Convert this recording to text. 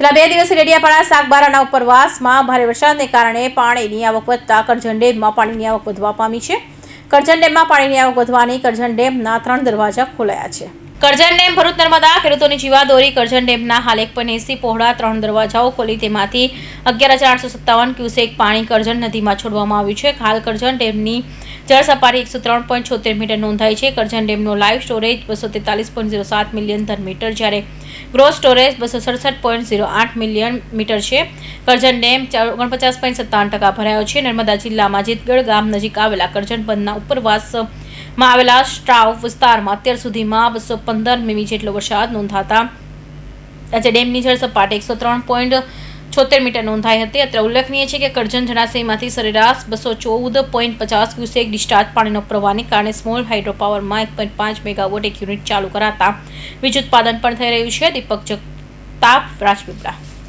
છેલ્લા બે દિવસથી રેડિયાપાડા સાગબારાના ઉપરવાસમાં ભારે વરસાદને કારણે પાણીની આવક વધતા કરજણ ડેમમાં પાણીની આવક વધવા પામી છે. કરજણ ડેમમાં પાણીની આવક વધવાની કરજણ ડેમના ત્રણ દરવાજા ખોલાયા છે. કરજણ ડેમ, ભરૂચ, નર્મદા, ખેડૂતોની જીવાદોરી, કરજણ ડેમના હાલ એક એસી પહોળા ત્રણ દરવાજાઓ ખોલી, તેમાંથી અગિયાર હજાર આઠસો સત્તાવન ક્યુસેક પાણી કરજણ નદીમાં છોડવામાં આવ્યું છે. હાલ કરજણ ડેમની જળસપાટી એકસો ત્રણ પોઈન્ટ છોતેર મીટર નોંધાઈ છે. કરજણ ડેમનો લાઈવ સ્ટોરેજ બસો તેતાલીસ પોઈન્ટ ઝીરો સાત મિલિયન ધન મીટર જ્યારે ગ્રોસ સ્ટોરેજ બસો સડસઠ પોઈન્ટ ઝીરો આઠ મિલિયન મીટર છે. કરજણ ડેમ ઓગણપચાસ પોઈન્ટ સત્તાવન ટકા ભરાયો છે. નર્મદા જિલ્લામાં જીતગઢ ગામ નજીક આવેલા કરજણ બંધના ઉપરવાસમાં આવેલા સ્ટ્રાવ વિસ્તારમાં અત્યાર સુધીમાં બસો પંદર મીમી જેટલો વરસાદ નોંધાતા આજે ડેમની જળ સપાટી એકસો ત્રણ પોઈન્ટ છોતેર મીટર નોંધાઈ હતી. અત્રે ઉલ્લેખનીય છે કે કરજણ જળાશયમાંથી સરેરાશ બસો ચૌદ પોઈન્ટ પચાસ ક્યુસેક ડિસ્ચાર્જ પાણીનો પ્રવાહને કારણે સ્મોલ હાઇડ્રો પાવરમાં એક પોઈન્ટ પાંચ મેગાવોટ એક યુનિટ ચાલુ કરાતા. વીજ ઉત્પાદન પણ થઈ રહ્યું છે. દીપક જગતાપ, રાજપીપળા.